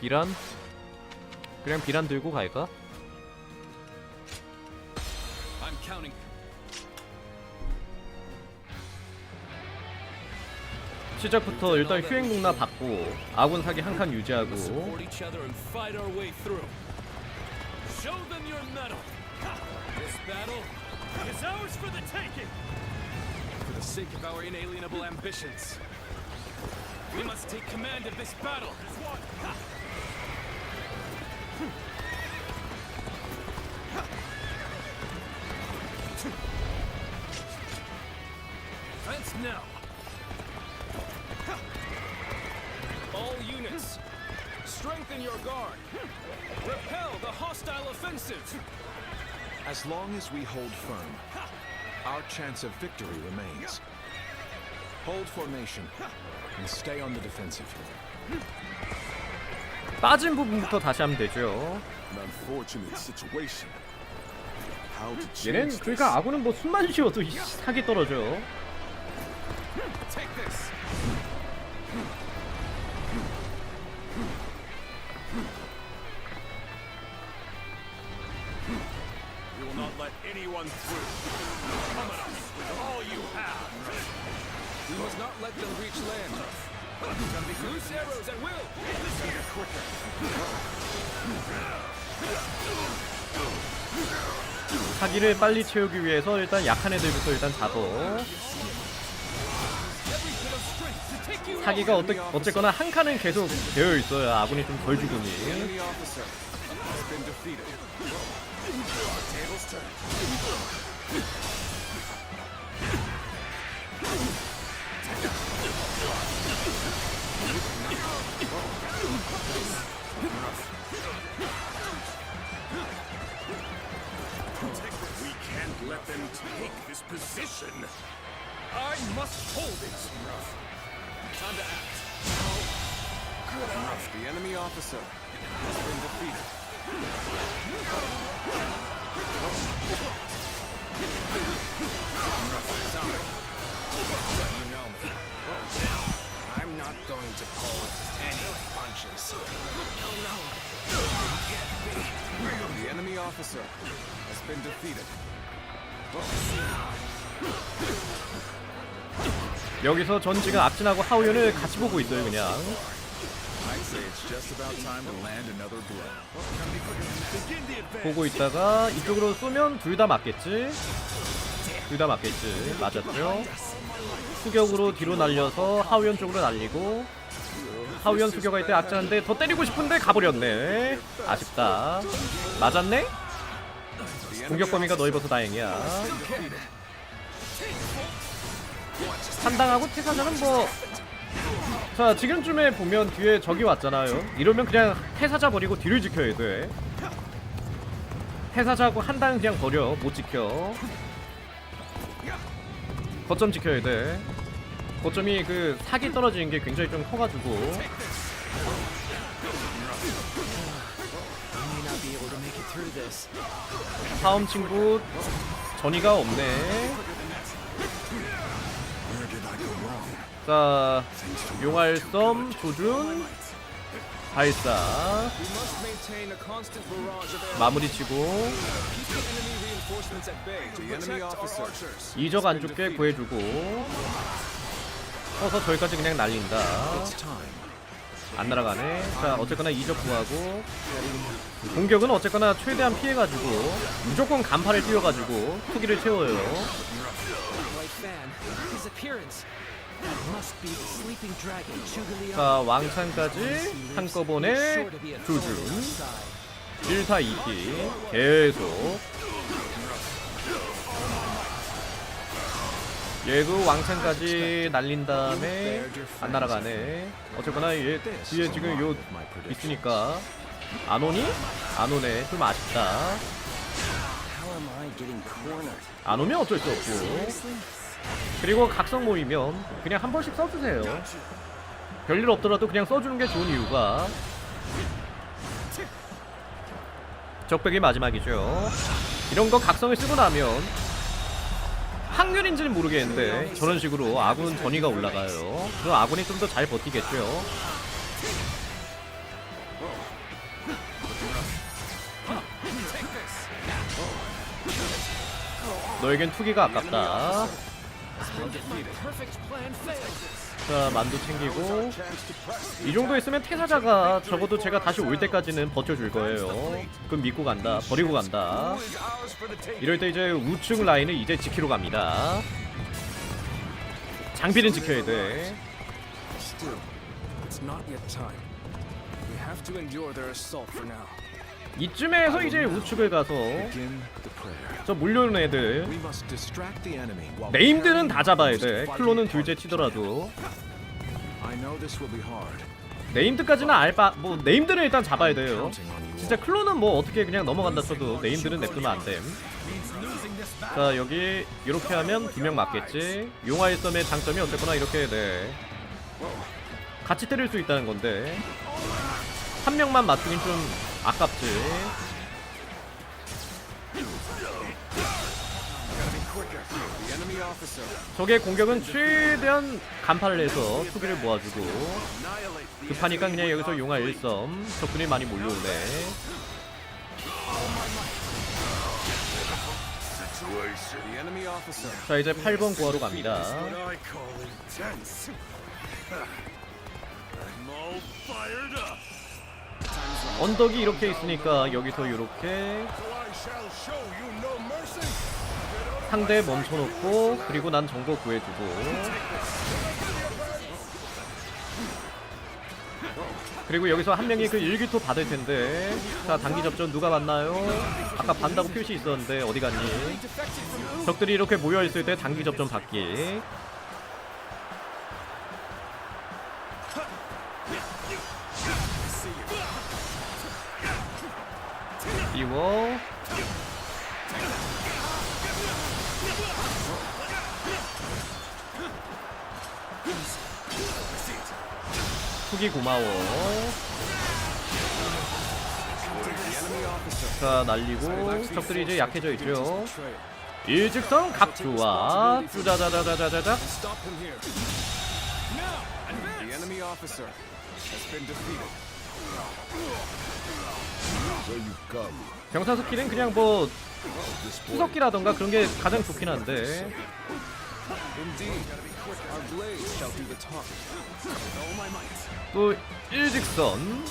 비란? 그냥 비란 들고 갈까? 시작부터 일단 휴행복나 받고 아군 사기 한 칸 유지하고 Fence now. All units, strengthen your guard. Repel the hostile offensive. As long as we hold firm, our chance of victory remains. Hold formation and stay on the defensive. 빠진 부분부터 다시 하면 되죠 An unfortunate situation. How to change 얘는 this? 그러니까 아군은 뭐 숨만 쉬어도 이 사기 떨어져 Take We will not let anyone through. Come at us with all you have. We must not let them reach land. Loose arrows at will. 사기를 빨리 채우기 위해서 일단 약한 애들부터 일단 잡어 사기가 어떠, 어쨌거나 한 칸은 계속 되어 있어야 아군이 좀 덜 죽으니. Time to act. The enemy officer has been defeated. You know me. I'm not going to pull any punches. The enemy officer has been defeated. 여기서 전 지금 앞진하고 하우연을 같이 보고 있어요 그냥. 보고 있다가 이쪽으로 쏘면 둘 다 맞겠지? 둘 다 맞겠지 맞았죠? 수격으로 뒤로 날려서 하우연 쪽으로 날리고 하우연 수격할 때 악자한데 더 때리고 싶은데 가버렸네 아쉽다 맞았네? 공격 범위가 넓어서 다행이야 한당하고 태사자는 뭐. 자 지금쯤에 보면 뒤에 적이 왔잖아요. 이러면 그냥 태사자 버리고 뒤를 지켜야 돼. 태사자하고 한 당 그냥 버려. 못 지켜. 거점 지켜야 돼. 거점이 그 사기 떨어지는 게 굉장히 좀 커가지고. 다음 친구 전이가 없네 자 용알섬 조준 발사 We must maintain a constant barrage of arrows. 마무리 치고 Keep the enemy reinforcements at bay to The enemy protect our officer archers. 이적 안 죽게 구해주고 서서 저기까지 그냥 날린다. 안 날아가네 자 어쨌거나 이적 구하고 공격은 어쨌거나 최대한 피해가지고 무조건 간판을 띄워가지고 투기를 채워요 자 왕창까지 한꺼번에 조준 1타 2피 계속 얘도 왕창까지 날린 다음에 안 날아가네 어쨌거나 얘 뒤에 지금 요 있으니까 안 오니? 안 오네 좀 아쉽다? 안 오면 어쩔 수 없고 그리고 각성 모이면 그냥 한 번씩 써주세요. 별일 없더라도 그냥 써주는 게 좋은 이유가 적백이 마지막이죠. 이런 거 각성을 쓰고 나면 확률인지는 모르겠는데 저런 식으로 아군 전위가 올라가요. 그럼 아군이 좀 더 잘 버티겠죠. 너에겐 투기가 아깝다. 자 만두 챙기고 이 정도 있으면 태사자가 적어도 제가 다시 올 때까지는 버텨줄 거예요. 그럼 믿고 간다. 버리고 간다. 이럴 때 이제 우측 라인을 이제 지키러 갑니다. 장비는 지켜야 돼. It's not yet time. We have to endure their assault for now. 이쯤에서 이제 우측을 가서. 저 몰려오는 애들 네임들은 다 잡아야 돼. hard. 둘째 치더라도. 네임드까지는 알바 뭐 네임들은 일단 잡아야 돼요. 진짜. 클로는 뭐 어떻게 그냥 넘어간다 쳐도 네임들은 냅두면 안 됨. 자 여기 이렇게 하면 두 명 맞겠지. 용화의 썸의 장점이 어쨌거나 이렇게 네 같이 때릴 수 있다는 건데 한 명만 맞추긴 좀 아깝지. 적의 공격은 최대한 간파를 해서 수비를 모아주고 급하니까 그냥 여기서 용화 1섬 적군이 많이 몰려오네. 자 이제 8번 구하러 갑니다 언덕이 이렇게 있으니까 여기서 이렇게. 상대 멈춰놓고 그리고 난 정보 구해주고 그리고 여기서 한 명이 그 일기토 받을 텐데 자 단기 접전 누가 맞나요? 아까 반다고 표시 있었는데 어디 갔니? 적들이 이렇게 모여 있을 때 단기 접전 받기 이워 후기 고마워 자 날리고 적들이 이제 약해져 있죠. 일직선 각 좋아 쭈자자자자자자자. 병사 스킬은 그냥 뭐 수석기라던가 그런 게 가장 좋긴 한데. 또 일직선.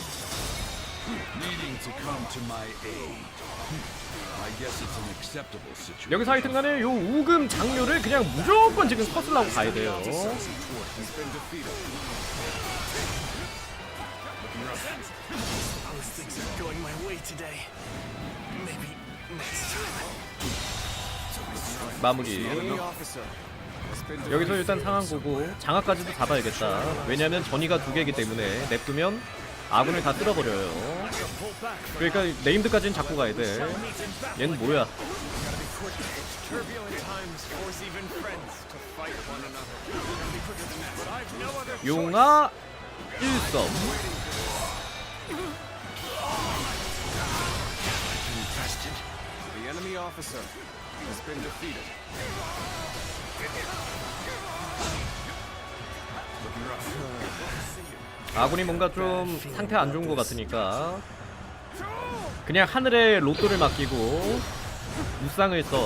여기서 하여튼간에 요 우금 장료를 그냥 무조건 지금 컷을라고 가야 돼요 Defeated. Things are going my way today. Maybe next time. 마무리. 여기서 일단 상황 보고 장악까지도 잡아야겠다 왜냐면 전이가 두 개이기 때문에 냅두면 아군을 다 쓸어버려요 그러니까 네임드까지는 잡고 가야 돼 얘는 뭐야 force even 1점 The enemy officer has been defeated. 아군이 뭔가 좀 상태 안 좋은 것 같으니까 그냥 하늘에 로또를 맡기고 무쌍을 써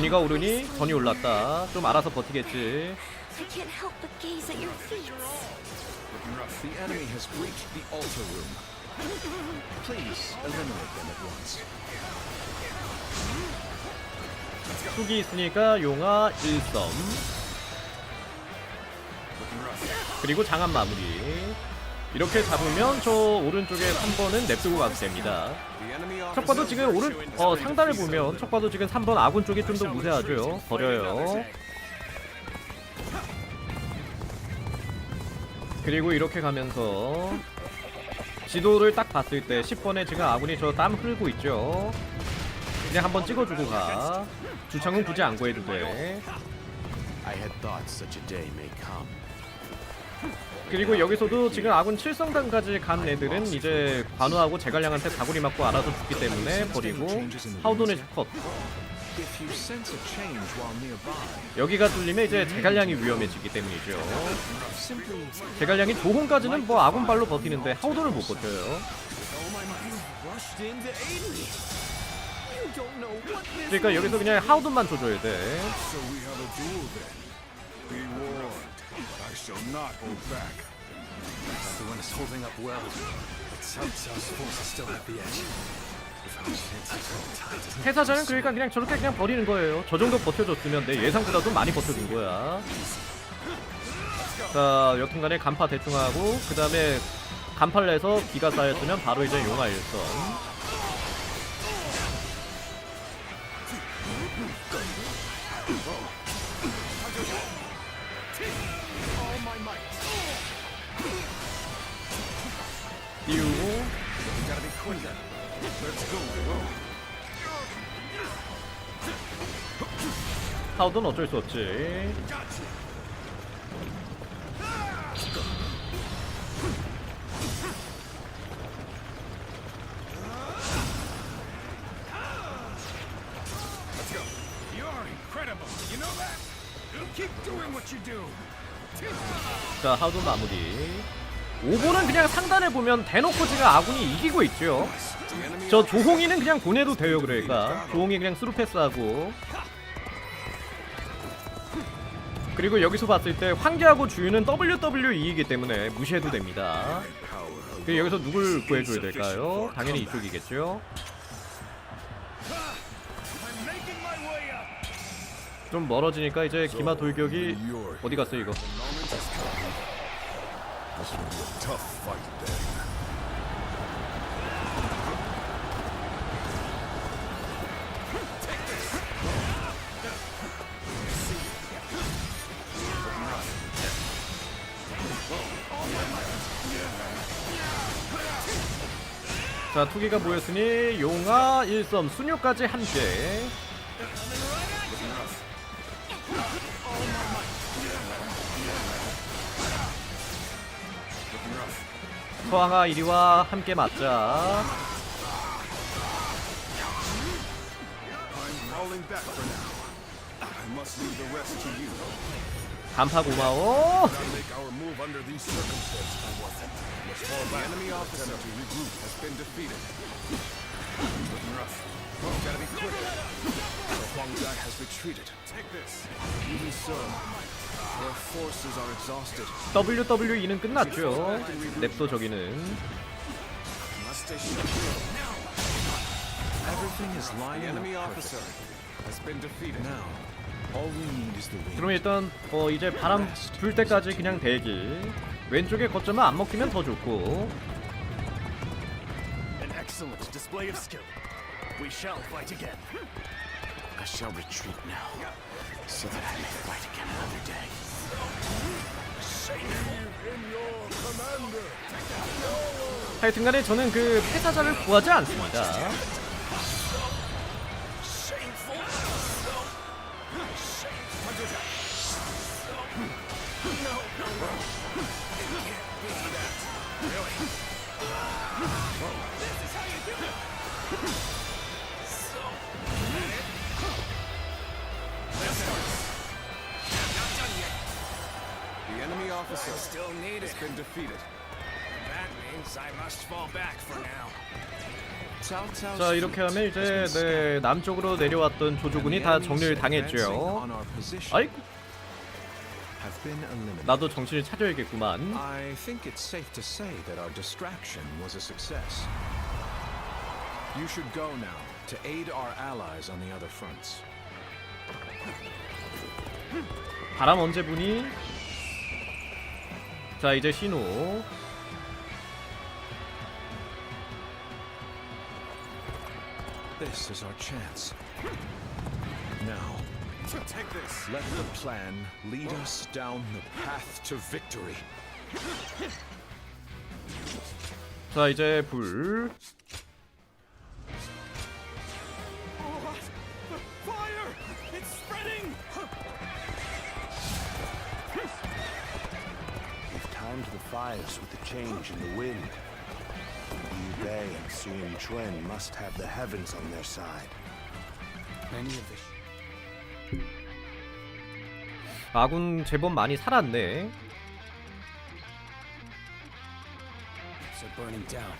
전이가 오르니 전이 올랐다 좀 알아서 버티겠지 I can't help but gaze at your feet. The enemy has breached the altar room. Please eliminate them at once. 쑥이 있으니까 용화 1점 그리고 장안 마무리 이렇게 잡으면 저 오른쪽에 3번은 냅두고 가도 됩니다. officer 지금 오른 어 상단을 보면 첫 봐도 지금 3번 아군 쪽이 좀 더 무세하죠. 버려요. 그리고 이렇게 가면서 지도를 딱 봤을 때 10번에 지금 아군이 저 땀 흘고 있죠. 그냥 한번 찍어주고 가. 주창은 굳이 안 구해도 돼 그리고 여기서도 지금 아군 7성단까지 간 애들은 이제 관우하고 제갈량한테 다구리 맞고 알아서 죽기 때문에 버리고 하우돈의 컷 여기가 뚫리면 이제 제갈량이 위험해지기 때문이죠. 제갈량이 조공까지는 뭐 아군발로 버티는데 하우도를 못 버텨요. 그러니까 여기서 그냥 하우드만 줘줘야 돼. Warned. I shall not hold back. Everyone is holding up well. Cao's forces still have the edge. If our chances hold tight, 태사자는 그러니까 그냥 저렇게 그냥 버리는 거예요. 저 정도 버텨줬으면 내 예상보다도 많이 버텨준 거야. 자, 여튼간에 간파 대충 하고 그 다음에 간파를 내서 기가 쌓였으면 바로 이제 용화 일선. 하우드는 어쩔 수 없지. 자, 하우드 마무리. 5번은 그냥 상단에 보면 대놓고 지금 아군이 이기고 있죠. 저 조홍이는 그냥 보내도 돼요, 그러니까. 조홍이 그냥 스루 패스하고. 그리고 여기서 봤을 때 황제하고 주유는 WWE이기 때문에 무시해도 됩니다. 그 여기서 누굴 구해줘야 될까요? 당연히 이쪽이겠죠. 좀 멀어지니까 이제 기마 돌격이 어디 갔어 이거? 자 투기가 모였으니 용화, 일섬, 순효까지 함께 서항아 이리와 함께 맞자. 간파 고마워 Let's fall back. The enemy officer to regroup has been defeated. Looking rough. Gotta be quick. So Huang Zai has retreated. Take this. Even so, their forces are exhausted. WWE는 끝났죠 냅도 저기는 Must stay sharp. Everything is lining The enemy officer has been defeated. Now, all we need is the wind. 그럼 일단 어 이제 바람 불 때까지 그냥 대기 왼쪽에 거점은 안 먹히면 더 좋고 An excellent display of skill. We shall fight again. I shall retreat now, so that I may fight again another day. 하여튼간에 저는 그 폐사자를 구하지 않습니다 Officer Still needed. has been defeated. That means I must fall back for now. 자 이렇게 하면 이제 네 남쪽으로 내려왔던 조조군이 다 정리를 당했죠 eliminated. 나도 정신을 차려야겠구만 I think it's safe to say that our distraction was a success. You should go now to aid our allies on the other fronts. 바람 언제 부니? 자 이제 신호 This is our chance. Now, Take this. let the plan lead us down the path to victory. 자 이제 불 timed the fires with the change in the wind. Liu Bei and Sun Quan must have the heavens on their side. Many of the 아군 제법 많이 살았네. are burning down.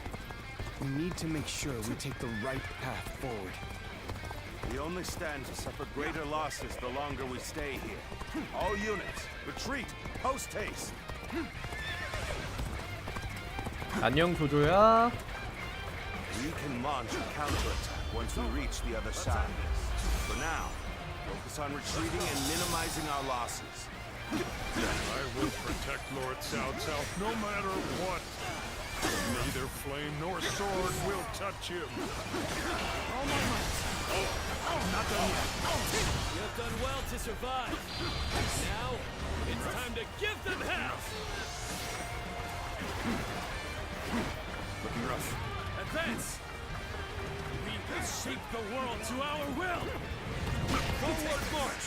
We need to make sure we take the right path forward. We only stand to suffer greater losses the longer we stay here. All units, retreat, post haste. 안녕 조조야. We can launch a counterattack once we reach the other side. For now, focus on retreating and minimizing our losses. I will protect Lord South South no matter what. Neither flame nor sword will touch him. You have done well to survive. Now, it's time to give them hell! Looking rough. Advance! We shape the world to our will! Forward march!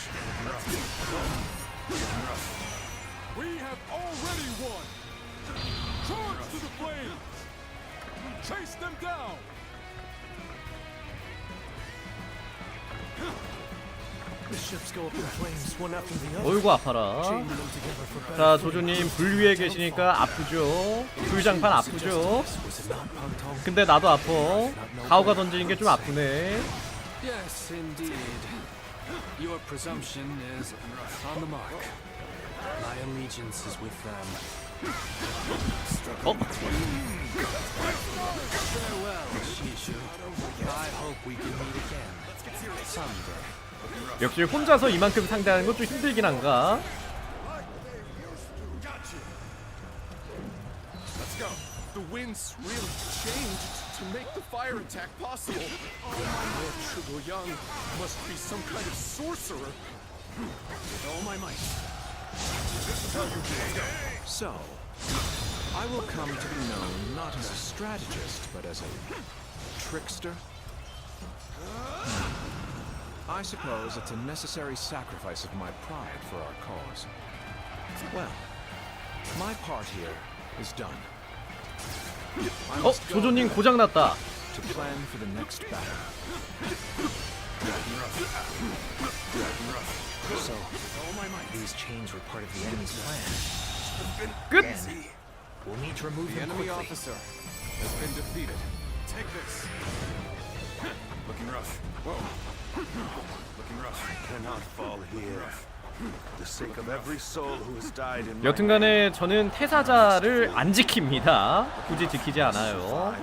We have already won! Charge to the flames! Chase them down! 어이구 아파라. 자 조조님 불 위에 계시니까 아프죠. 불장판 아프죠. 근데 나도 아파. 가오가 던지는 게 좀 아프네. 어? 역시 혼자서 이만큼 상대하는 건 좀 힘들긴 한가? I suppose it's a necessary sacrifice of my pride for our cause. Well, my part here is done. I 어? must go 조조님 고장났다. to plan for the next battle. So, these chains were part of the enemy's plan. 끝! We'll need to remove The them enemy quickly. officer has been defeated. Take this. Looking rough. Whoa. 여튼간에 저는 태사자를 안 지킵니다. 굳이 지키지 않아요.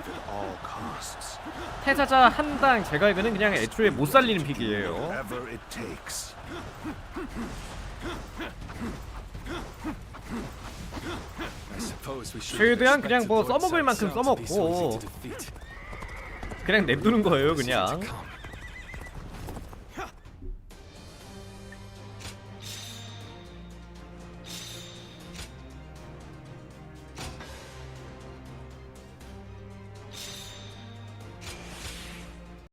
태사자 한 당 제가 알기로는 그냥 애초에 못 살리는 픽이에요. 최대한 그냥 뭐 써먹을 만큼 써먹고 그냥 냅두는 거예요 그냥.